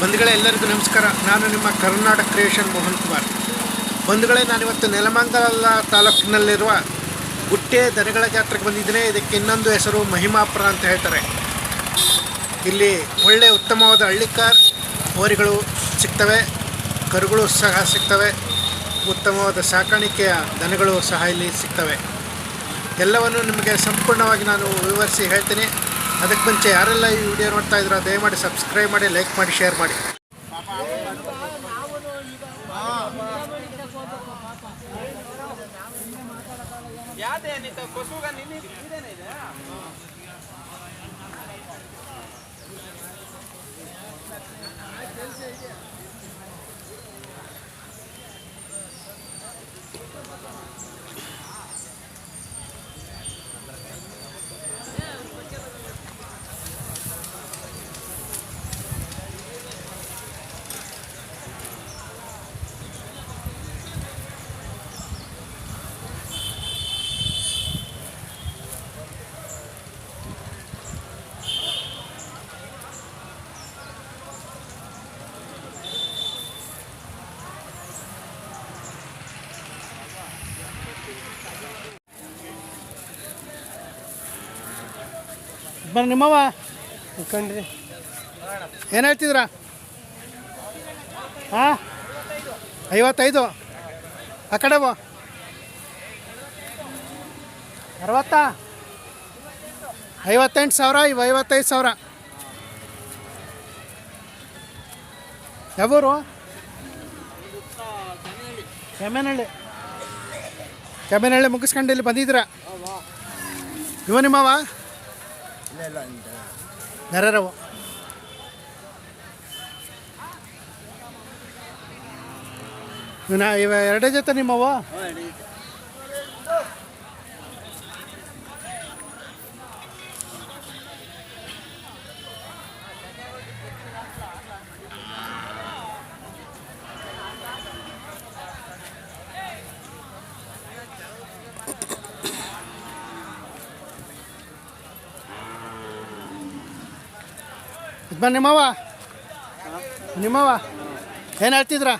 ಬಂಧುಗಳೇ, ಎಲ್ಲರಿಗೂ ನಮಸ್ಕಾರ. ನಾನು ನಿಮ್ಮ ಕರ್ನಾಟಕ ಕ್ರಿಯೇಷನ್ ಮೋಹನ್ ಕುಮಾರ್. ಬಂಧುಗಳೇ ನಾನಿವತ್ತು ನೆಲಮಂಗಲ ತಾಲೂಕಿನಲ್ಲಿರುವ ಗುಟ್ಟೆ ದನಗಳ ಜಾತ್ರೆಗೆ ಬಂದಿದ್ದೇನೆ. ಇದಕ್ಕೆ ಇನ್ನೊಂದು ಹೆಸರು ಮಹಿಮಾಪುರ ಅಂತ ಹೇಳ್ತಾರೆ. ಇಲ್ಲಿ ಒಳ್ಳೆ ಉತ್ತಮವಾದ ಹಳ್ಳಿಕಾರ್ ಹೋರಿಗಳು ಸಿಗ್ತವೆ, ಕರುಗಳು ಸಹ ಸಿಗ್ತವೆ, ಉತ್ತಮವಾದ ಸಾಕಾಣಿಕೆಯ ದನಗಳು ಸಹ ಇಲ್ಲಿ ಸಿಗ್ತವೆ. ಎಲ್ಲವನ್ನು ನಿಮಗೆ ಸಂಪೂರ್ಣವಾಗಿ ನಾನು ವಿವರಿಸಿ ಹೇಳ್ತೀನಿ. ಅದಕ್ಕೆ ಮುಂಚೆ ಯಾರೆಲ್ಲ ಈ ವಿಡಿಯೋ ನೋಡ್ತಾ ಇದ್ದೀರೋ ದಯಮಾಡಿ ಸಬ್ಸ್ಕ್ರೈಬ್ ಮಾಡಿ ಲೈಕ್ ಮಾಡಿ ಶೇರ್ ಮಾಡಿ. ಯಾವ್ದೇನಿತ್ತು ಬನ್ನಿ ನಿಮ್ಮವ ಕಂಡ್ರಿ ಏನು ಹೇಳ್ತಿದ್ರ ಹಾಂ ಐವತ್ತೈದು. ಆ ಕಡೆ ಬಾ. ಅರವತ್ತಾ? ಐವತ್ತೆಂಟು ಸಾವಿರ ಇವು ಐವತ್ತೈದು ಸಾವಿರ. ಯಾವೂರು? ಕೆಮ್ಮೆನಹಳ್ಳಿ ಕೆಮ್ಮೆನಹಳ್ಳಿ ಮುಗಿಸ್ಕೊಂಡು ಇಲ್ಲಿ ಬಂದಿದ್ದೀರಾ? ಇವ ನಿಮ್ಮವ ಇವನ ಇವ ಎರಡೇ ಜೊತೆ ನಿಮ್ಮವ ಬನ್ನಿ ನಿಮ್ಮವ ನಿಮ್ಮವ ಏನು ಹೇಳ್ತಿದ್ರ?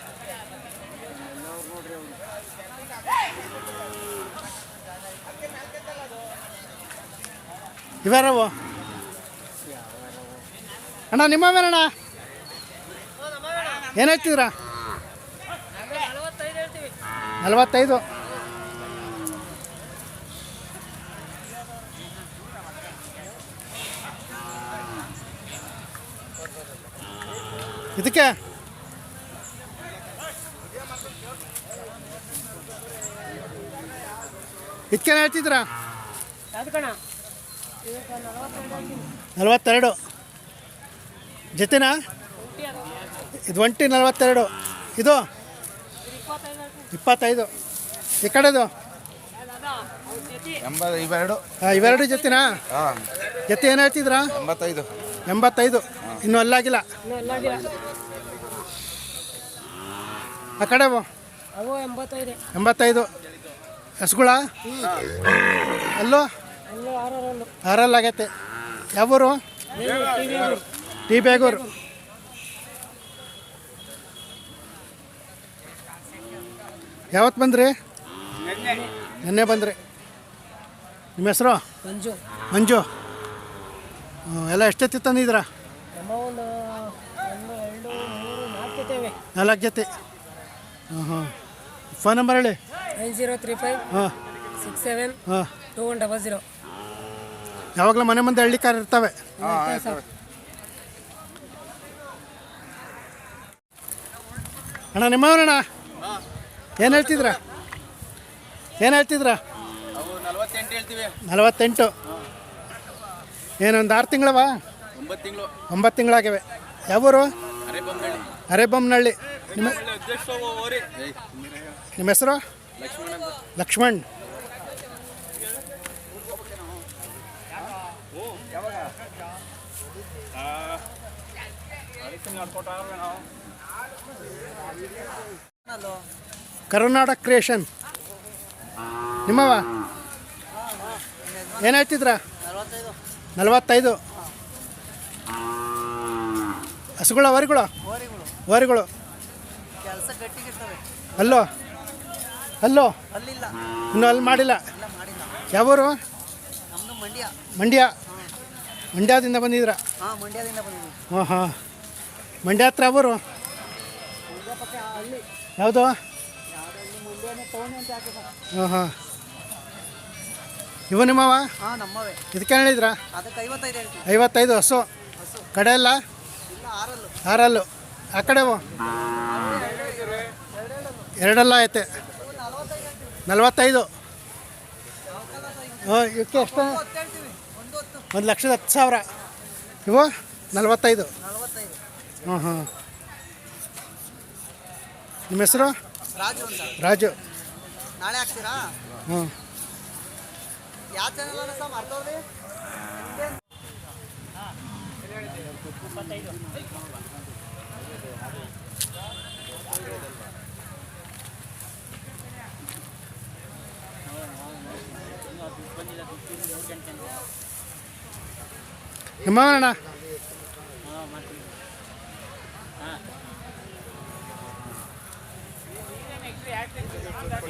ಇವ್ಯಾರವು ಅಣ್ಣ ನಿಮ್ಮವೇನಣ್ಣ ಏನು ಹೇಳ್ತಿದ್ರ? ನಲವತ್ತೈದು. ಇದಕ್ಕೆ ಇದಕ್ಕೆ ಹೇಳ್ತಿದ್ರ ನಲವತ್ತೆರಡು. ಜೊತೆನಾ? ಇದು ಒಂಟಿ ನಲವತ್ತೆರಡು. ಇದು? ಇಪ್ಪತ್ತೈದು. ಈ ಕಡೆದು? ಇವೆರಡು. ಹಾಂ ಇವೆರಡು ಜೊತೆನಾ? ಹಾಂ. ಜೊತೆ ಏನು ಹೇಳ್ತಿದ್ರಾ ಎಂಬತ್ತೈದು. ಎಂಬತ್ತೈದು. ಇನ್ನೂ ಅಲ್ಲಾಗಿಲ್ಲ? ಆ ಕಡೆ. ಅವು ಎಂಬತ್ತೈದು. ಎಂಬತ್ತೈದು. ಹಸುಗಳ? ಅಲ್ಲೋ? ಆರಲ್ಲಾಗೈತೆ ಯಾವೂರು? ಟಿ ಬೇಗೂರು. ಯಾವತ್ತು ಬಂದ್ರಿ? ನಿನ್ನೆ ಬಂದ್ರಿ. ನಿಮ್ಮ ಹೆಸರು? ಮಂಜು. ಮಂಜು. ಎಲ್ಲ ಎಷ್ಟೊತ್ತಿ ತಂದಿದ್ದೀರಾ? ಒಂದು ಒಂದು ಎರಡು ಮೂರು ನಾಲ್ಕು ಜೊತೆ. ಹಾಂ ಹಾಂ ಫೋನ್ ನಂಬರ್ ಹೇಳಿ. ನೈನ್ ಜೀರೋ ತ್ರೀ ಫೈವ್ ಹಾಂ. ಸಿಕ್ಸ್ ಸೆವೆನ್ ಹಾಂ. Two one double zero. ಯಾವಾಗಲೂ ಮನೆ ಮುಂದೆ ಹಳ್ಳಿ ಕಾರ್ ಇರ್ತವೆ ಅಣ್ಣ ನಿಮ್ಮವ್ರಣ್ಣ? ಏನು ಹೇಳ್ತಿದ್ರ? ಏನು ಹೇಳ್ತಿದ್ರ? ಅವು ನಲವತ್ತೆಂಟು ಹೇಳ್ತೀವಿ. ನಲವತ್ತೆಂಟು. ಏನೊಂದು ಆರು ತಿಂಗಳವ? ಒಂಬತ್ತು ತಿಂಗಳು. ಒಂಬತ್ತು ತಿಂಗಳಾಗಿವೆ. ಯಾವೂರು? ಅರೆಬೊಮ್ಮನಹಳ್ಳಿ ನಿಮ್ಮ ನಿಮ್ಮ ಹೆಸರು? ಲಕ್ಷ್ಮಣ. ಕರ್ನಾಟಕ ಕ್ರಿಯೇಷನ್. ನಿಮ್ಮವ? ಏನಾಯ್ತಿದ್ರ? ನಲವತ್ತೈದು. ಹಸುಗಳ ವರಿಗಳು ವಾರಿಗಳು ಅಲ್ಲೋ? ಅಲ್ಲೋ? ಇನ್ನು ಅಲ್ಲಿ ಮಾಡಿಲ್ಲ? ಯಾವೂರು? ಮಂಡ್ಯ. ಮಂಡ್ಯ ಮಂಡ್ಯದಿಂದ ಬಂದಿದ್ರ ಹಾಂ ಹಾಂ ಮಂಡ್ಯ ಹತ್ರ ಯಾವೂರು? ಯಾವುದು? ಹಾಂ ಹಾಂ ಇವು ನಿಮ್ಮವ? ಇದಕ್ಕೆ ಹೇಳಿದ್ರಾ? ಐವತ್ತೈದು ಹಸು. ಕಡೆ ಎಲ್ಲ? ಆರಲ್ಲು. ಆ ಕಡೆ ಎರಡೆಲ್ಲ ಐತೆ. ನಲ್ವತ್ತೈದು. ಹಾಂ ಇವಕ್ಕೆ ಎಷ್ಟು? ಒಂದು ಲಕ್ಷದ ಹತ್ತು ಸಾವಿರ. ಇವು ನಲ್ವತ್ತೈದು. ಹಾಂ ಹಾಂ ನಿಮ್ಮ ಹೆಸರು? ರಾಜು ರಾಜು. ನಾಳೆ ಹ್ಞೂ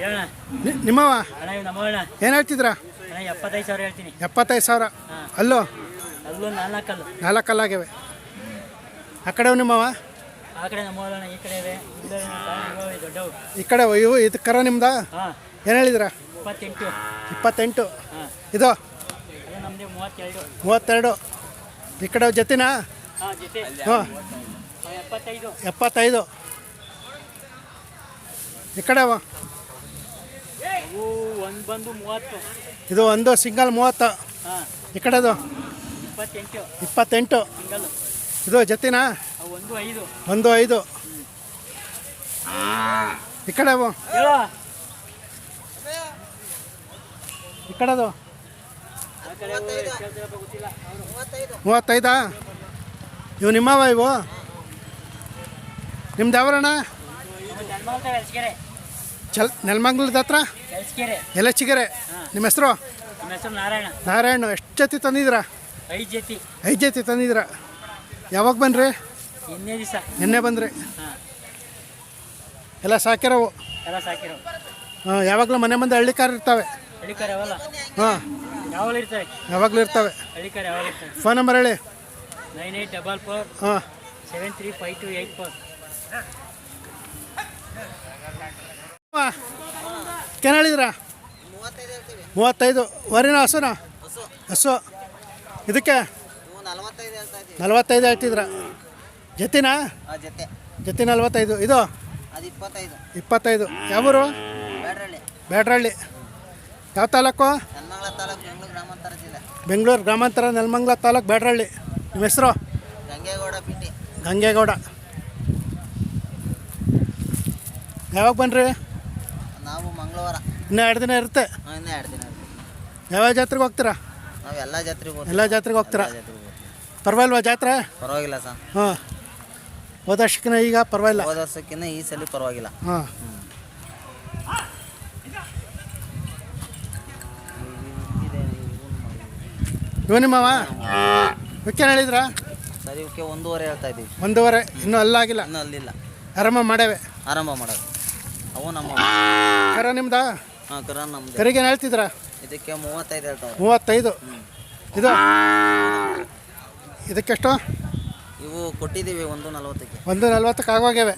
ಹೇಳಣ್ಣ ನಿ- ನಿಮ್ಮವ ಏನು ಹೇಳ್ತಿದ್ರಾ? ಎಪ್ಪತ್ತೈದು ಸಾವಿರ ಹೇಳ್ತೀನಿ. ಎಪ್ಪತ್ತೈದು ಸಾವಿರ. ಅಲ್ಲೋ? ಅಲ್ಲೂ ನಾಲ್ಕಲ್ಲು. ನಾಲ್ಕಲ್ಲಾಗ್ಯವೆ. ಆ ಕಡೆವು ನಿಮ್ಮವ ಆ ಕಡೆ ಈ ಕಡೆ ಇವೆ ಇಲ್ಲೇ ಇವೆ, ದೊಡ್ಡವು ಈ ಕಡೆ ಇವು ಇದು ಕರ ನಿಮ್ದಾ? ಹಾಂ. ಏನು ಹೇಳಿದ್ರಾ? ಇಪ್ಪತ್ತೆಂಟು. ಇಪ್ಪತ್ತೆಂಟು. ಹಾಂ. ಇದು? ಅದೇ ನಮ್ಮದು ಮೂವತ್ತೆರಡು. ಮೂವತ್ತೆರಡು. ಈ ಕಡೆ ಜೊತೆನಾ? ಹಾಂ ಜೊತೆ. ಹಾಂ. ಆ, ಎಪ್ಪತ್ತೈದು. ಎಪ್ಪತ್ತೈದು. ಈ ಕಡೆ ಅವ? ಅವು ಒಂದು ಬಂದು ಮೂವತ್ತು. ಇದು ಒಂದು ಸಿಂಗಲ್ ಮೂವತ್ತು. ಹಾಂ. ಈ ಕಡೆದು ಇಪ್ಪತ್ತೆಂಟು. ಇದು ಜೊತೆನಾ? ಒಂದು ಐದು. ಒಂದು ಐದು ಈ ಕಡೆ ಅವು ಈ ಕಡೆದು. ಮೂವತ್ತೈದು? ಇವು ನಿಮ್ಮವ ಇವು? ನಿಮ್ದು ಯಾವರಣ್ಣ? ಚಲ್ ನೆಲಮಂಗ್ಲದ ಹತ್ರ? ಎಲೆಚಿಗೆರೆ ನಿಮ್ಮ ಹೆಸರು? ನಮ್ಮ ಹೆಸರು ನಾರಾಯಣ. ನಾರಾಯಣ ಎಷ್ಟು ಜೊತೆ ತಂದಿದ್ದೀರಾ? ಐದು ಜೊತೆ. ಐದು ಜೊತೆ ತಂದಿದ್ದೀರಾ? ಯಾವಾಗ ಬನ್ರಿ? ಇನ್ನೇ ದಿವಸ. ನಿನ್ನೆ ಬಂದ್ರಿ. ಹಾಂ. ಎಲ್ಲ ಸಾಕಿರೋವು? ಎಲ್ಲ ಸಾಕಿರೋ ಹಾಂ ಯಾವಾಗಲೂ ಮನೆ ಮುಂದೆ ಹಳ್ಳಿಕಾರ್ ಇರ್ತವೆ. ಹಳ್ಳಿಕಾರೆ ಅವಲ್ಲ ಹಾಂ. ಯಾವಾಗಲೂ ಇರ್ತವೆ. ಯಾವಾಗಲೂ ಇರ್ತವೆ. ಯಾವಾಗ ಇರ್ತವೆ. ಫೋನ್ ನಂಬರ್ ಹೇಳಿ. ನೈನ್ ಏಯ್ಟ್ ಡಬಲ್ ಫೋರ್ ಹಾಂ. Seven three five two eight four. ಏನು ಹೇಳಿದ್ರಾ? ಮೂವತ್ತೈದು. ವರಿನ ಹಸುನ? ಹಸು. ಹಸು. ಇದಕ್ಕೆ? ನಲವತ್ತೈದು ಹೇಳ್ತಿದ್ರ. ಜೊತೆನಾ? ಜೊತೆ. ಜೊತೆ ನಲ್ವತ್ತೈದು. ಇದು? ಅದು ಇಪ್ಪತ್ತೈದು. ಇಪ್ಪತ್ತೈದು. ಯಾವೂರು? ಬೇಡ್ರಳ್ಳಿ ಬ್ಯಾಡ್ರಳ್ಳಿ. ಯಾವ ತಾಲೂಕು? ಬೆಂಗಳೂರು ಗ್ರಾಮಾಂತರ ಜಿಲ್ಲೆ. ಬೆಂಗಳೂರು ಗ್ರಾಮಾಂತರ ನೆಲಮಂಗ್ಲ ತಾಲೂಕು ಬ್ಯಾಡ್ರಳ್ಳಿ. ನಿಮ್ಮ ಹೆಸರು? ಗಂಗೇಗೌಡ ಗಂಗೇಗೌಡ. ಯಾವಾಗ ಬನ್ರಿ? ನಾವು ಮಂಗಳವಾರ. ಇನ್ನೂ ಎರಡು ದಿನ ಇರುತ್ತೆ. ಇನ್ನೂ ಎರಡು ದಿನ ಇರ್ತೀವಿ. ಯಾವ್ಯಾವ ಜಾತ್ರೆಗೆ ಹೋಗ್ತೀರಾ? ನಾವು ಎಲ್ಲ ಜಾತ್ರೆಗೆ ಎಲ್ಲ ಜಾತ್ರೆಗೆ ಹೋಗ್ತೀರಾ. ಪರವಾಗಿಲ್ವಾ ಜಾತ್ರೆ? ಪರವಾಗಿಲ್ಲ ಸರ್. ಹಾಂ. ಹೋದ ವರ್ಷಕ್ಕಿಂತ ಈಗ ಪರವಾಗಿಲ್ಲ? ಹೋದ ವರ್ಷಕ್ಕಿಂತ ಈ ಸಲ ಪರವಾಗಿಲ್ಲ. ಹಾಂ. ಇವನಿ ಮಾವ ವಿಕ್ಕೇನು ಹೇಳಿದ್ರಾ? ಸರ್ ಇವಕ್ಕೆ ಒಂದೂವರೆ ಹೇಳ್ತಾ ಇದ್ದೀವಿ. ಒಂದೂವರೆ ಇನ್ನೂ ಅಲ್ಲಾಗಿಲ್ಲ ಇನ್ನೂ ಅಲ್ಲಿಲ್ಲ. ಆರಾಮ ಮಾಡೇವೆ. ಆರಂಭ ಮಾಡೋದು. ಅವು ನಮ್ಮ ಕರ ನಿಮ್ದಾ? ಹಾಂ ಕರ ನಮ್ದು. ಕರಿಗೇನು ಹೇಳ್ತಿದ್ರ? ಇದಕ್ಕೆ ಮೂವತ್ತೈದು ಹೇಳ್ತಾವೆ ಮೂವತ್ತೈದು. ಇದು ಇದಕ್ಕೆಷ್ಟು ಇವು ಕೊಟ್ಟಿದ್ದೀವಿ ಒಂದು ನಲ್ವತ್ತಕ್ಕೆ. ಒಂದು ನಲ್ವತ್ತಕ್ಕೆ ಆಗೋಗ್ಯವೆ.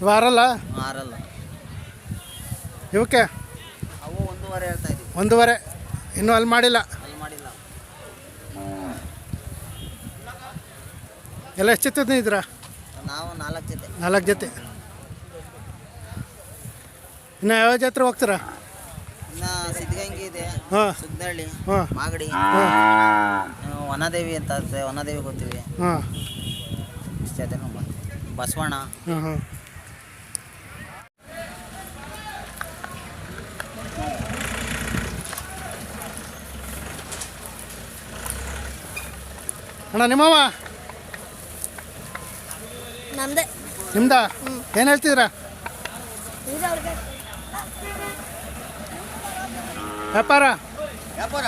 ಇವು ಆರಲ್ಲ? ಆರಲ್ಲ. ಇವಕ್ಕೆ? ಅವು ಒಂದೂವರೆ ಹೇಳ್ತಾ ಇದ್ದೀವಿ. ಒಂದೂವರೆ. ಇನ್ನೂ ಅಲ್ಲಿ ಮಾಡಿಲ್ಲ. ಅಲ್ಲಿ ಮಾಡಿಲ್ಲ. ಎಲ್ಲ ಎಷ್ಟು ಜೊತೆ ಇದ್ರ ನಾವು ನಾಲ್ಕು ಜೊತೆ. ನಾಲ್ಕು ಜೊತೆ. ಇನ್ನು ಯಾವ ಜಾತ್ರೆ ಹೋಗ್ತೀರಾ? ಇನ್ನು ಸಿದ್ಧಗಂಗೆ ಇದೆ ಹಾಂ. ಸುಗ್ನಹಳ್ಳಿ ಹಾಂ. ಮಾಗಡಿ. ಹಾಂ. ವನದೇವಿ ಅಂತ ಅಂದ್ರೆ ವನದೇವಿ ಗೊತ್ತೀವಿ. ಹಾಂ. ಇಷ್ಟು ಜೊತೆ ಬಸವಣ್ಣ. ಹಾಂ ಹಾಂ. ಅಣ್ಣ ನಿಮ್ಮವ ನಮ್ದೆ. ನಿಮ್ದ? ಏನು ಹೇಳ್ತಿದ್ದೀರಾ ವ್ಯಾಪಾರ? ವ್ಯಾಪಾರ?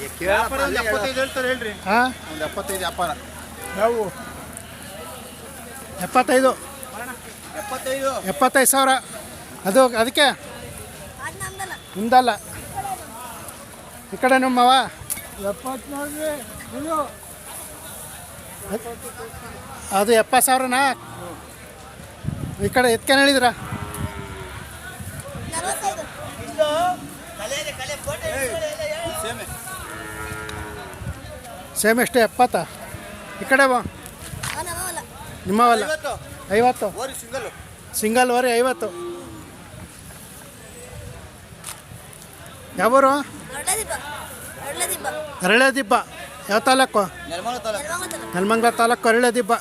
ವ್ಯಾಪಾರ ಒಂದು ಎಪ್ಪತ್ತೈದು ಹೇಳ್ತಾರೆ ಹೇಳ್ರಿ. ಹಾಂ? ಒಂದು ಎಪ್ಪತ್ತೈದು ವ್ಯಾಪಾರ. ನಾವು ಎಪ್ಪತ್ತೈದು. ಎಪ್ಪತ್ತೈದು. ಎಪ್ಪತ್ತೈದು ಸಾವಿರ. ಅದು ಅದಕ್ಕೆ? ನಿಮ್ದಲ್ಲ. ಈ ಕಡೆ ನಮ್ಮವ ಅದು ಎಪ್ಪತ್ತು ಸಾವಿರನಾ? ಈ ಕಡೆ ಎತ್ಕೇನು ಹೇಳಿದ್ರ? ಸೇಮೆ. ಸೇಮ್ ಎಷ್ಟು ಎಪ್ಪತ್ತ? ಈ ಕಡೆ ಬಾ. ನಿಮ್ಮವಲ್ಲ? ಐವತ್ತು. ಸಿಂಗಲ್ ವರಿ ಐವತ್ತು. ಯಾವೂರು? ಅರಳೆ ದಿಬ್ಬ ಯಾವ ತಾಲೂಕು? ನೆಲಮಂಗ್ಲ ತಾಲೂಕು. ನೆಲಮಂಗಲ ತಾಲೂಕು ಅರಳೆ ದಿಬ್ಬ